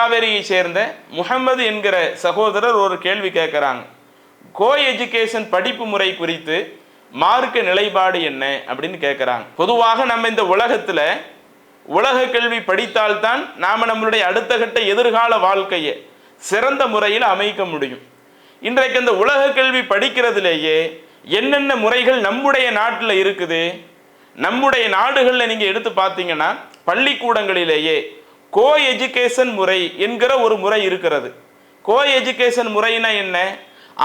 காவேரியை சேர்ந்த முகமது என்கிற சகோதரர் ஒரு கேள்வி கேட்குறாங்க. கோ எஜுகேஷன் படிப்பு முறை குறித்து மார்க்க நிலைப்பாடு என்ன அப்படின்னு கேட்குறாங்க. பொதுவாக நம்ம இந்த உலகத்தில் உலக கல்வி படித்தால்தான் நாம் நம்மளுடைய அடுத்த கட்ட எதிர்கால வாழ்க்கையை சிறந்த முறையில் அமைக்க முடியும். இன்றைக்கு இந்த உலக கல்வி படிக்கிறதுலேயே என்னென்ன முறைகள் நம்முடைய நாட்டில் இருக்குது? நம்முடைய நாடுகளில் நீங்கள் எடுத்து பார்த்தீங்கன்னா பள்ளிக்கூடங்களிலேயே கோ எஜுகேஷன் முறை என்கிற ஒரு முறை இருக்கிறது. கோ எஜுகேஷன் முறைனா என்ன?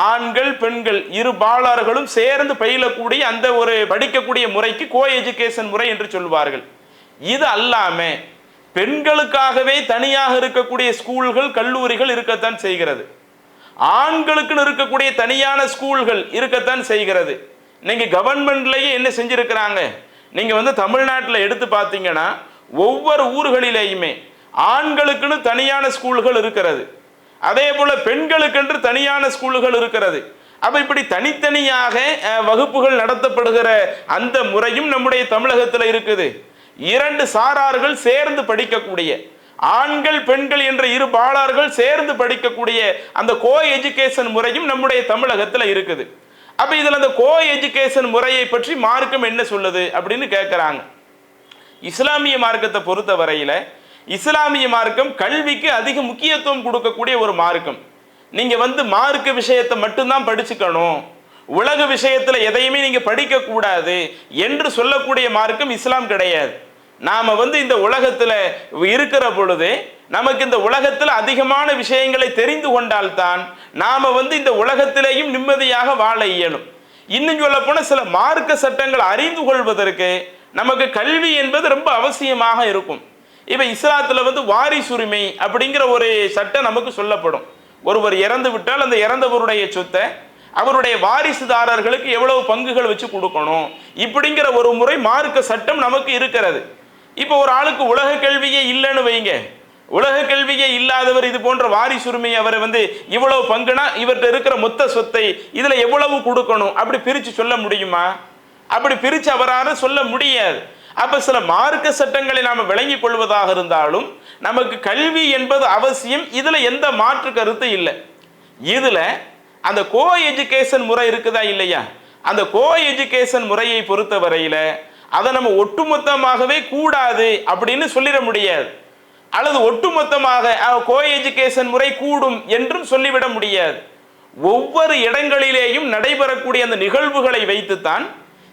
ஆண்கள் பெண்கள் இரு பாலர்களும் சேர்ந்து பயிலக்கூடிய அந்த ஒரு படிக்கக்கூடிய முறைக்கு கோ எஜுகேஷன் முறை என்று சொல்வார்கள். இது அல்லாம பெண்களுக்காகவே தனியாக இருக்கக்கூடிய ஸ்கூல்கள் கல்லூரிகள் இருக்கத்தான் செய்கிறது. ஆண்களுக்குன்னு இருக்கக்கூடிய தனியான ஸ்கூல்கள் இருக்கத்தான் செய்கிறது. நீங்கள் கவர்மெண்ட்லேயே என்ன செஞ்சுருக்கிறாங்க? நீங்கள் வந்து தமிழ்நாட்டில் எடுத்து பார்த்தீங்கன்னா ஒவ்வொரு ஊர்களிலேயுமே ஆண்களுக்குன்னு தனியான ஸ்கூல்கள் இருக்கிறது. அதே போல பெண்களுக்கென்று தனியான ஸ்கூல்கள் இருக்கிறது. அப்ப இப்படி தனித்தனியாக வகுப்புகள் நடத்தப்படுகிற அந்த முறையும் நம்முடைய தமிழகத்தில் இருக்குது. இரண்டு சாரார்கள் சேர்ந்து படிக்கக்கூடிய ஆண்கள் பெண்கள் என்ற இரு பாலார்கள் சேர்ந்து படிக்கக்கூடிய அந்த கோ எஜுகேஷன் முறையும் நம்முடைய தமிழகத்தில் இருக்குது. அப்ப இதுல அந்த கோ எஜுகேஷன் முறையை பற்றி மார்க்கம் என்ன சொல்லுது அப்படின்னு கேட்குறாங்க இஸ்லாமிய மார்க்கத்தை பொறுத்த வரையில இஸ்லாமிய மார்க்கம் கல்விக்கு அதிக முக்கியத்துவம் கொடுக்கக்கூடிய ஒரு மார்க்கம். நீங்க வந்து மார்க்க விஷயத்தை மட்டும்தான் படிச்சுக்கணும். உலக விஷயத்துல எதையுமே நீங்க படிக்க கூடாது என்று சொல்லக்கூடிய மார்க்கம் இஸ்லாம் கிடையாது. நாம வந்து இந்த உலகத்துல இருக்கிற பொழுது நமக்கு இந்த உலகத்தில் அதிகமான விஷயங்களை தெரிந்து கொண்டால்தான் நாம வந்து இந்த உலகத்திலேயும் நிம்மதியாக வாழ இயலும். இன்னும் சொல்ல போன சில மார்க்க சட்டங்கள் அறிந்து கொள்வதற்கு நமக்கு கல்வி என்பது ரொம்ப அவசியமாக இருக்கும். இப்போ இஸ்லாத்தில் வந்து வாரிசுரிமை அப்படிங்கிற ஒரு சட்டம் நமக்கு சொல்லப்படும். ஒருவர் இறந்து விட்டால் அந்த இறந்தவருடைய சொத்தை அவருடைய வாரிசுதாரர்களுக்கு எவ்வளவு பங்குகள் வச்சு கொடுக்கணும். இப்படிங்கிற ஒரு முறை மார்க்க சட்டம் நமக்கு இருக்கிறது. இப்போ ஒரு ஆளுக்கு உலக கல்வியே இல்லைன்னு வைங்க. உலக கல்வியே இல்லாதவர் இது போன்ற வாரிசுரிமை அவரை வந்து இவ்வளவு பங்குனா இவர்கிட்ட இருக்கிற மொத்த சொத்தை இதில் எவ்வளவு கொடுக்கணும்? அப்படி பிரித்து சொல்ல முடியுமா? அப்படி பிரித்து அவரால் சொல்ல முடியாது. அப்போ சில மார்க்க சட்டங்களை நாம் விளங்கிக் கொள்வதாக இருந்தாலும் நமக்கு கல்வி என்பது அவசியம். இதில் எந்த மாற்று கருத்து இல்லை. இதில் அந்த கோ எஜுகேஷன் முறை இருக்குதா இல்லையா? அந்த கோ எஜுகேஷன் முறையை பொறுத்த வரையில் அதை நம்ம ஒட்டுமொத்தமாகவே கூடாது அப்படின்னு சொல்லிட முடியாது. அல்லது ஒட்டுமொத்தமாக கோ எஜுகேஷன் முறை கூடும் என்றும் சொல்லிவிட முடியாது. ஒவ்வொரு இடங்களிலேயும் நடைபெறக்கூடிய அந்த நிகழ்வுகளை வைத்துத்தான்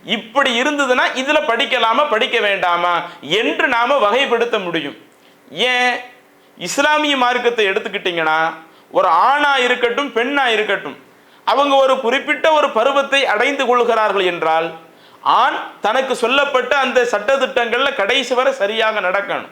இப்படி இருந்ததுன்னா இதில் படிக்கலாமா படிக்க வேண்டாமா? என்று நாம் வகைப்படுத்த முடியும். ஏன்? இஸ்லாமிய மார்க்கத்தை எடுத்துக்கிட்டிங்கன்னா ஒரு ஆணா இருக்கட்டும் பெண்ணா இருக்கட்டும் அவங்க ஒரு குறிப்பிட்ட ஒரு பருவத்தை அடைந்து கொள்கிறார்கள் என்றால் ஆண் தனக்கு சொல்லப்பட்ட அந்த சட்டத்திட்டங்களில் கடைசி வரை சரியாக நடக்கணும்.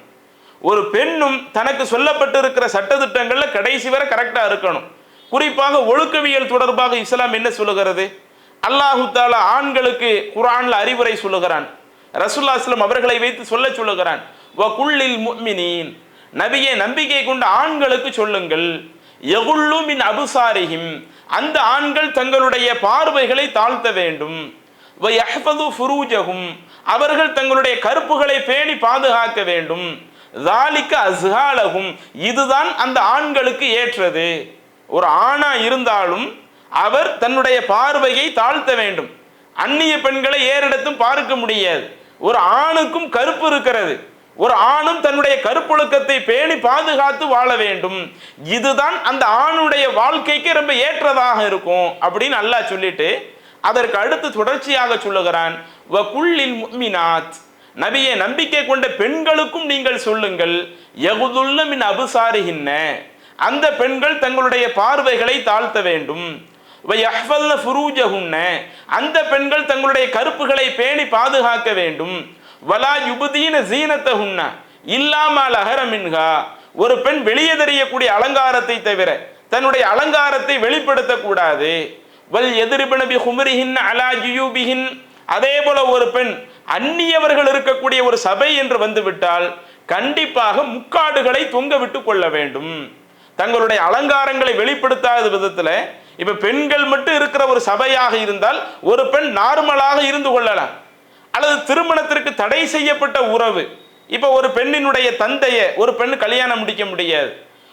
ஒரு பெண்ணும் தனக்கு சொல்லப்பட்டிருக்கிற சட்டத்திட்டங்களில் கடைசி வரை கரெக்டாக இருக்கணும். குறிப்பாக ஒழுக்கவியல் தொடர்பாக இஸ்லாம் என்ன சொல்லுகிறது? அல்லாஹு தாலா ஆண்களுக்கு குரான்ல அறிவுரை சொல்லுகிறான். ரசுல்லாஸ்லம் அவர்களை வைத்து சொல்ல சொல்லுகிறான். வ குல்லில் முஃமினீன். நம்பிக்கை கொண்ட ஆண்களுக்கு சொல்லுங்கள். எகுள்ளும் இன் அபுசாரிஹிம். அந்த ஆண்கள் தங்களுடைய பார்வைகளை தாழ்த்த வேண்டும். வ அவர்கள் தங்களுடைய கருப்புகளை பேணி பாதுகாக்க வேண்டும். தாலிக்க அஸ்ஹாலகும் இதுதான் அந்த ஆண்களுக்கு ஏற்றது. ஒரு ஆணா இருந்தாலும் அவர் தன்னுடைய பார்வையை தாழ்த்த வேண்டும். அந்நிய பெண்களை ஏறிடத்தும் பார்க்க முடியாது. ஒரு ஆணுக்கும் கருப்பு இருக்கிறது. ஒரு ஆணும் தன்னுடைய கருப்பொழுக்கத்தை பேணி பாதுகாத்து வாழ வேண்டும். இதுதான் அந்த ஆணுடைய வாழ்க்கைக்கு ரொம்ப ஏற்றதாக இருக்கும் அப்படின்னு அல்லாஹ் சொல்லிட்டு அதற்கு அடுத்து தொடர்ச்சியாக சொல்லுகிறான். வ குல்லில் முஃமினாத். நம்பிக்கை கொண்ட பெண்களுக்கும் நீங்கள் சொல்லுங்கள். எகுதுள்ள மின் அபுசாரிகின்ன அந்த பெண்கள் தங்களுடைய பார்வைகளை தாழ்த்த வேண்டும். வயஹ்ஃபல்ன ஃபுரூஜகுன்ன அந்த பெண்கள் தங்களுடைய கருப்புகளை பேணி பாதுகாக்க வேண்டும். வலா யுபுதீன சீனத்தகுன்ன இல்லாமல் அகரமின்கா ஒரு பெண் வெளியே தெரியக்கூடிய அலங்காரத்தை தவிர தன்னுடைய அலங்காரத்தை வெளிப்படுத்தக்கூடாது வல் எதிர்பினபி ஹுமரிஹின் அலா ஜுயூபிஹின். அதே போல ஒரு பெண் அந்நியவர்கள் இருக்கக்கூடிய ஒரு சபை என்று வந்துவிட்டால் கண்டிப்பாக முக்காடுகளை தொங்க விட்டு கொள்ள வேண்டும். தங்களுடைய அலங்காரங்களை வெளிப்படுத்தாத விதத்தில் இப்ப பெண்கள் மட்டும் இருக்கிற ஒரு சபையாக இருந்தால் ஒரு பெண் நார்மலாக இருந்து கொள்ளலாம். அல்லது திருமணத்திற்கு தடை செய்யப்பட்ட உறவு. இப்ப ஒரு பெண்ணினுடைய தந்தையை ஒரு பெண் கல்யாணம் முடிக்க முடியாது.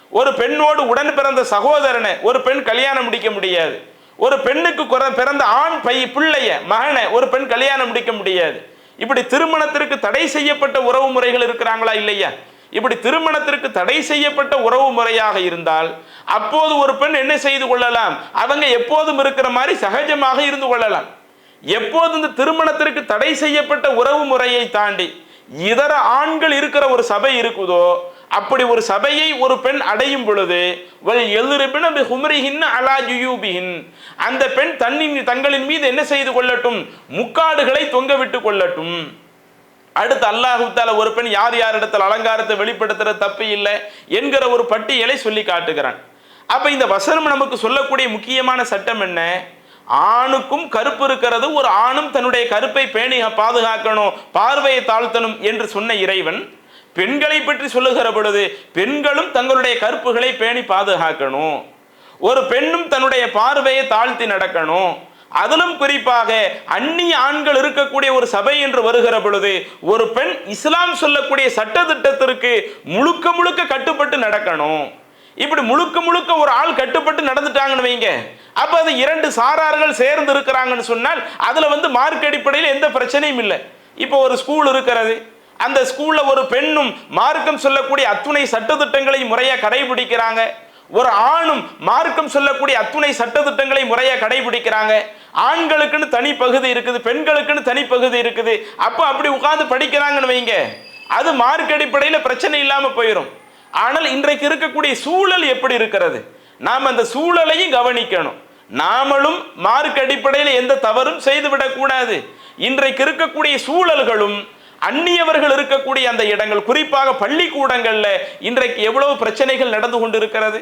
ஒரு பெண்ணோடு உடன் பிறந்த சகோதரனை ஒரு பெண் கல்யாணம் முடிக்க முடியாது. ஒரு பெண்ணுக்கு பிறந்த ஆண் பை பிள்ளைய மகனை ஒரு பெண் கல்யாணம் முடிக்க முடியாது. இப்படி திருமணத்திற்கு தடை செய்யப்பட்ட உறவு முறைகள் இருக்கிறாங்களா இல்லையா? இப்படி திருமணத்திற்கு தடை செய்யப்பட்ட உறவு முறையாக இருந்தால் அப்போது ஒரு பெண் என்ன செய்து கொள்ளலாம்? அவங்க எப்போதும் இருக்கிற மாதிரி சகஜமாக இருந்து கொள்ளலாம். எப்போது இந்த திருமணத்திற்கு தடை செய்யப்பட்ட உறவு முறையை தாண்டி இதர ஆண்கள் இருக்கிற ஒரு சபை இருக்குதோ அப்படி ஒரு சபையை ஒரு பெண் அடையும் பொழுது வல் எதிர்பின ஹுமரிஹின் அலா ஜுயூபிஹின். அந்த பெண் தன்னின் தங்களின் மீது என்ன செய்து கொள்ளட்டும்? முக்காடுகளை தொங்க விட்டு கொள்ளட்டும். அடுத்து அல்லாஹுத்தால ஒரு பெண் யார் யார் இடத்துல அலங்காரத்தை வெளிப்படுத்துற தப்பு இல்லை என்கிற ஒரு பட்டியலை சொல்லி காட்டுகிறான். அப்ப இந்த வசனம் நமக்கு சொல்லக்கூடிய முக்கியமான சட்டம் என்ன? ஆணுக்கும் கருப்பு இருக்கிறது ஒரு ஆணும் தன்னுடைய கருப்பை பேணி பாதுகாக்கணும் பார்வையை தாழ்த்தணும் என்று சொன்ன இறைவன் பெண்களை பற்றி சொல்லுகிற பொழுது பெண்களும் தங்களுடைய கருப்புகளை பேணி பாதுகாக்கணும். ஒரு பெண்ணும் தன்னுடைய பார்வையை தாழ்த்தி நடக்கணும். அதிலும் குறிப்பாக அந்நிய ஆண்கள் இருக்கக்கூடிய ஒரு சபை என்று வருகிற பொழுது ஒரு பெண் இஸ்லாம் சொல்லக்கூடிய சட்ட திட்டத்திற்கு முழுக்க முழுக்க கட்டுப்பட்டு நடக்கணும். இப்படி முழுக்க முழுக்க ஒரு ஆள் கட்டுப்பட்டு நடந்துட்டாங்கன்னு வைங்க. அப்ப அது இரண்டு சாரார்கள் சேர்ந்து இருக்கிறாங்கன்னு சொன்னால் அதுல வந்து மார்க் அடிப்படையில் எந்த பிரச்சனையும் இல்லை. இப்போ ஒரு ஸ்கூல் இருக்கிறது. அந்த ஸ்கூல்ல ஒரு பெண்ணும் மார்க்கம் சொல்லக்கூடிய அத்துணை சட்டத்திட்டங்களை முறையா கடைபிடிக்கிறாங்க. ஒரு ஆணும் மார்க்கம் சொல்லக்கூடிய அத்துணை சட்டத்திட்டங்களை முறையாக கடைபிடிக்கிறாங்க. ஆண்களுக்குன்னு தனி பகுதி இருக்குது பெண்களுக்குன்னு தனி பகுதி இருக்குது. அப்போ அப்படி உட்காந்து படிக்கிறாங்கன்னு வைங்க. அது மார்க் அடிப்படையில் பிரச்சனை இல்லாமல் போயிடும் ஆனால் இன்றைக்கு இருக்கக்கூடிய சூழல் எப்படி இருக்கிறது? நாம் அந்த சூழலையும் கவனிக்கணும். நாமளும் மார்க் அடிப்படையில் எந்த தவறும் செய்துவிடக்கூடாது இன்றைக்கு இருக்கக்கூடிய சூழல்களும் அந்நியவர்கள் இருக்கக்கூடிய அந்த இடங்கள் குறிப்பாக பள்ளிக்கூடங்களில் இன்றைக்கு எவ்வளவு பிரச்சனைகள் நடந்து கொண்டிருக்கிறது?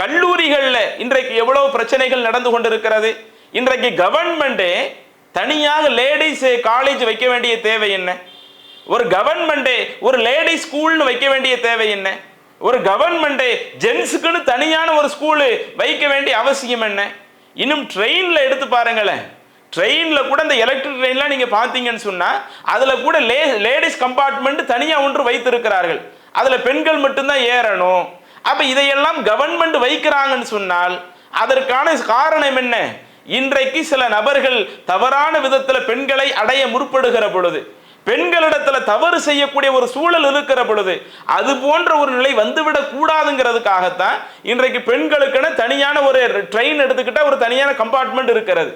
கல்லூரிகளில் இன்றைக்கு எவ்வளவு பிரச்சனைகள் நடந்து கொண்டிருக்கிறது? இன்றைக்கு கவர்மெண்ட்டே தனியாக லேடிஸ் காலேஜ் வைக்க வேண்டிய தேவை என்ன? ஒரு கவர்மெண்டே ஒரு லேடி ஸ்கூல்னு வைக்க வேண்டிய தேவை என்ன? ஒரு கவர்மெண்டே ஜென்ஸுக்குன்னு தனியான ஒரு ஸ்கூலு வைக்க வேண்டிய அவசியம் என்ன? இன்னும் ட்ரெயினில் எடுத்து பாருங்களேன். ட்ரெயினில் கூட இந்த எலக்ட்ரிக் ட்ரெயின்லாம் நீங்கள் பார்த்தீங்கன்னு சொன்னால் அதில் கூட லே லேடிஸ் கம்பார்ட்மெண்ட் தனியாக ஒன்று வைத்திருக்கிறார்கள். அதில் பெண்கள் மட்டும்தான் ஏறணும். அப்ப இதையெல்லாம் கவர்மெண்ட் வைக்கிறாங்கன்னு சொன்னால் அதற்கான காரணம் என்ன? இன்றைக்கு சில நபர்கள் தவறான விதத்தில் பெண்களை அடைய முற்படுகிற பொழுது பெண்களிடத்துல தவறு செய்யக்கூடிய ஒரு சூழல் இருக்கிற பொழுது அது போன்ற ஒரு நிலை வந்துவிடக் கூடாதுங்கிறதுக்காகத்தான் இன்றைக்கு பெண்களுக்குன்னு தனியான ஒரு ட்ரெயின் எடுத்துக்கிட்டா ஒரு தனியான கம்பார்ட்மெண்ட் இருக்கிறது.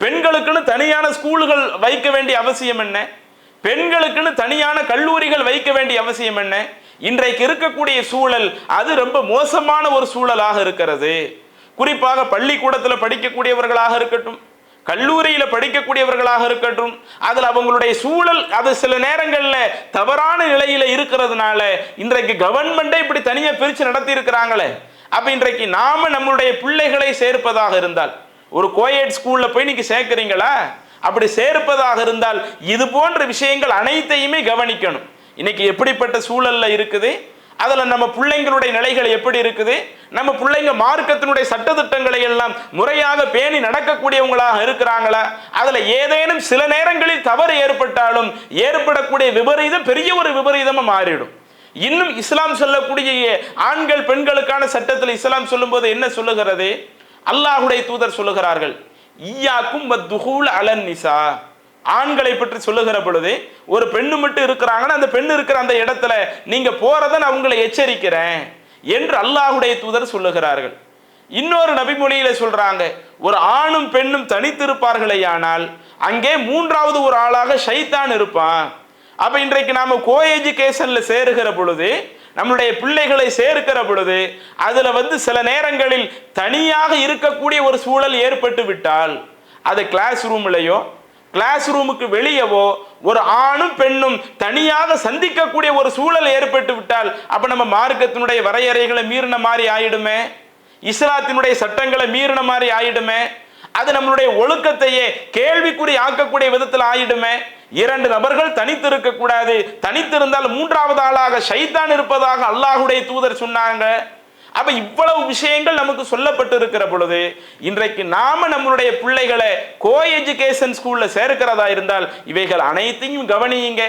பெண்களுக்குன்னு தனியான ஸ்கூல்கள் வைக்க வேண்டிய அவசியம் என்ன? பெண்களுக்குன்னு தனியான கல்லூரிகள் வைக்க வேண்டிய அவசியம் என்ன? இன்றைக்கு இருக்கக்கூடிய சூழல் அது ரொம்ப மோசமான ஒரு சூழலாக இருக்கிறது. குறிப்பாக பள்ளிக்கூடத்தில் படிக்கக்கூடியவர்களாக இருக்கட்டும் கல்லூரியில் படிக்கக்கூடியவர்களாக இருக்கட்டும் அதில் அவங்களுடைய சூழல் அது சில நேரங்களில் தவறான நிலையில் இருக்கிறதுனால இன்றைக்கு கவர்மெண்டே இப்படி தனியாக பிரித்து நடத்தி இருக்கிறாங்களே அப்போ இன்றைக்கு நாம நம்மளுடைய பிள்ளைகளை சேர்ப்பதாக இருந்தால் ஒரு கோயட் ஸ்கூலில் போய் நீங்கள் சேர்க்குறீங்களா? அப்படி சேர்ப்பதாக இருந்தால் இது போன்ற விஷயங்கள் அனைத்தையுமே கவனிக்கணும். இன்னைக்கு எப்படிப்பட்ட சூழல்ல இருக்குது? அதில் நம்ம பிள்ளைங்களுடைய நிலைகள் எப்படி இருக்குது? நம்ம பிள்ளைங்க மார்க்கத்தினுடைய சட்டத்திட்டங்களை எல்லாம் முறையாக பேணி நடக்கக்கூடியவங்களாக இருக்கிறாங்களா? அதில் ஏதேனும் சில நேரங்களில் தவறு ஏற்பட்டாலும் ஏற்படக்கூடிய விபரீதம் பெரிய ஒரு விபரீதமாக மாறிடும். இன்னும் இஸ்லாம் சொல்லக்கூடிய ஆண்கள் பெண்களுக்கான சட்டத்தில் இஸ்லாம் சொல்லும்போது என்ன சொல்லுகிறது? அல்லாஹுடைய தூதர் சொல்லுகிறார்கள் ஈயாக்கும் அலன் நிசா. ஆண்களை பற்றி சொல்லுகிற பொழுது ஒரு பெண்ணு மட்டும் இருக்கிறாங்கன்னா அந்த பெண் இருக்கிற அந்த இடத்துல நீங்க போறத நான் உங்களை எச்சரிக்கிறேன் என்று அல்லாஹுடைய தூதர் சொல்லுகிறார்கள். இன்னொரு நபிமொழியில சொல்றாங்க ஒரு ஆணும் பெண்ணும் தனித்திருப்பார்களே ஆனால் அங்கே மூன்றாவது ஒரு ஆளாக ஷைத்தான் இருப்பான். அப்ப இன்றைக்கு நாம கோ எஜுகேஷன்ல சேருகிற பொழுது நம்மளுடைய பிள்ளைகளை சேர்க்கிற பொழுது அதுல வந்து சில நேரங்களில் தனியாக இருக்கக்கூடிய ஒரு சூழல் ஏற்பட்டு விட்டால் அது கிளாஸ் ரூம்லயோ கிளாஸ் ரூமுக்கு வெளியவோ ஒரு ஆணும் பெண்ணும் தனியாக சந்திக்கக்கூடிய ஒரு சூழல் ஏற்பட்டு விட்டால் அப்ப நம்ம மார்க்கத்தினுடைய வரையறைகளை மீறின மாதிரி ஆயிடுமே? இஸ்லாத்தினுடைய சட்டங்களை மீறின மாதிரி ஆயிடுமே? அது நம்மளுடைய ஒழுக்கத்தையே கேள்விக்குறி ஆக்கக்கூடிய விதத்தில் ஆயிடுமே? இரண்டு நபர்கள் தனித்து இருக்க கூடாது தனித்திருந்தால் மூன்றாவது ஆளாக சைத்தான் இருப்பதாக அல்லாஹுடைய தூதர் சொன்னாங்க. அப்ப இவ்வளவு விஷயங்கள் நமக்கு சொல்லப்பட்டு இருக்கிற பொழுது இன்றைக்கு நாம நம்மளுடைய பிள்ளைகளை கோ எஜுகேஷன் ஸ்கூல்ல சேர்க்கிறதா இருந்தால் இவைகள் அனைத்தையும் கவனியுங்க.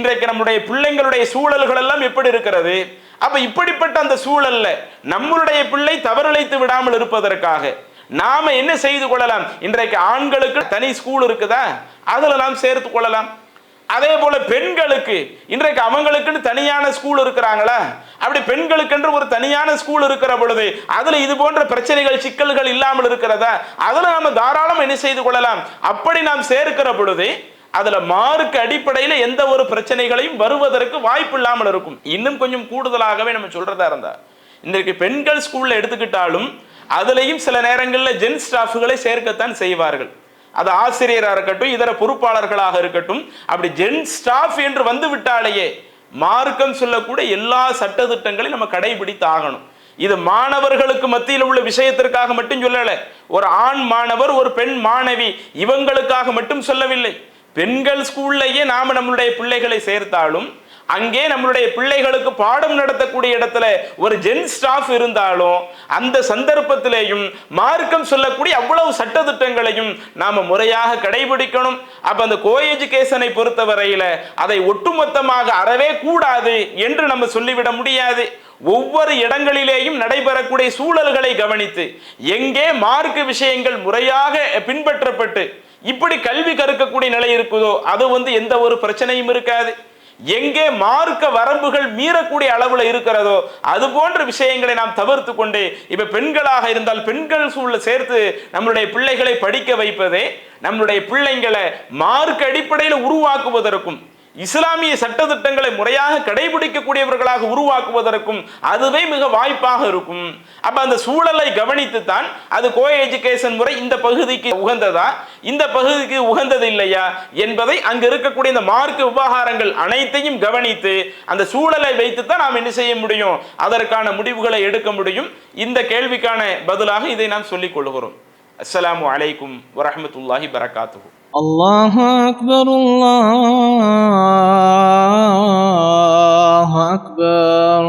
இன்றைக்கு நம்முடைய பிள்ளைங்களுடைய சூழல்கள் எல்லாம் எப்படி இருக்கிறது? அப்ப இப்படிப்பட்ட அந்த சூழல்ல நம்மளுடைய பிள்ளை தவறிழைத்து விடாமல் இருப்பதற்காக நாம என்ன செய்து கொள்ளலாம்? இன்றைக்கு ஆண்களுக்கு தனி ஸ்கூல் இருக்குதா? அதுல நாம் சேர்த்து கொள்ளலாம். அதே போல பெண்களுக்கு இன்றைக்கு அவங்களுக்குன்னு தனியான ஸ்கூல் இருக்கிறாங்களா? அப்படி பெண்களுக்கென்று ஒரு தனியான ஸ்கூல் இருக்கிற பொழுது அதுல இது போன்ற பிரச்சனைகள் சிக்கல்கள் இல்லாமல் இருக்கிறதா? அதுல நாம தாராளம் என்ன செய்து கொள்ளலாம்? அப்படி நாம் சேர்க்கிற பொழுது அதுல மார்க் அடிப்படையில் எந்த ஒரு பிரச்சனைகளையும் வருவதற்கு வாய்ப்பு இல்லாமல் இருக்கும். இன்னும் கொஞ்சம் கூடுதலாகவே நம்ம சொல்றதா இருந்தா இன்றைக்கு பெண்கள் ஸ்கூல்ல எடுத்துக்கிட்டாலும் அதுலயும் சில நேரங்களில் ஜென் ஸ்டாஃப்களை சேர்க்கத்தான் செய்வார்கள். அது ஆசிரியராக இருக்கட்டும் இதர பொறுப்பாளர்களாக இருக்கட்டும் அப்படி ஜென் ஸ்டாஃப் என்று வந்து விட்டாலேயே மார்க்கம் சொல்லக்கூடிய எல்லா சட்டத்திட்டங்களையும் நம்ம கடைபிடித்து ஆகணும். இது மாணவர்களுக்கு மத்தியில் உள்ள விஷயத்திற்காக மட்டும் சொல்லலை ஒரு ஆண் மாணவர் ஒரு பெண் மாணவி இவங்களுக்காக மட்டும் சொல்லவில்லை. பெண்கள் ஸ்கூல்லையே நாம் நம்மளுடைய பிள்ளைகளை சேர்த்தாலும் அங்கே நம்மளுடைய பிள்ளைகளுக்கு பாடம் நடத்தக்கூடிய இடத்துல ஒரு ஜென் ஸ்டாஃப் இருந்தாலும் அந்த சந்தர்ப்பத்திலேயும் மார்க்கம் சொல்லக்கூடிய அவ்வளவு சட்டத்திட்டங்களையும் நாம் முறையாக கடைபிடிக்கணும். அப்ப அந்த கோ எஜுகேஷனை பொறுத்தவரையில அதை ஒட்டுமொத்தமாக அறவே கூடாது என்று நம்ம சொல்லிவிட முடியாது. ஒவ்வொரு இடங்களிலேயும் நடைபெறக்கூடிய சூழல்களை கவனித்து எங்கே மார்க்க விஷயங்கள் முறையாக பின்பற்றப்பட்டு இப்படி கல்வி கற்கக்கூடிய நிலை இருக்குதோ அது வந்து எந்த ஒரு பிரச்சனையும் இருக்காது. எங்கே மார்க்க வரம்புகள் மீறக்கூடிய அளவுல இருக்கிறதோ அது போன்ற விஷயங்களை நாம் தவிர்த்து கொண்டு இப்ப பெண்களாக இருந்தால் பெண்கள் சூழல சேர்த்து நம்மளுடைய பிள்ளைகளை படிக்க வைப்பதே நம்மளுடைய பிள்ளைங்களை மார்க் அடிப்படையில் உருவாக்குவதற்கும் இஸ்லாமிய சட்டத்திட்டங்களை முறையாக கடைபிடிக்கக்கூடியவர்களாக உருவாக்குவதற்கும் அதுவே மிக வாய்ப்பாக இருக்கும். அப்ப அந்த சூழலை கவனித்து தான் அது கோ எஜுகேஷன் முறை இந்த பகுதிக்கு உகந்ததா? இந்த பகுதிக்கு உகந்தது இல்லையா? என்பதை அங்கு இருக்கக்கூடிய இந்த மார்க் விவகாரங்கள் அனைத்தையும் கவனித்து அந்த சூழலை வைத்து தான் நாம் என்ன செய்ய முடியும்? அதற்கான முடிவுகளை எடுக்க முடியும். இந்த கேள்விக்கான பதிலாக இதை நாம் சொல்லிக் கொள்கிறோம். அஸ்லாம் வலைக்கும் வரமத்துல்லாஹி பரகாத்துஹு. الله أكبر الله أكبر.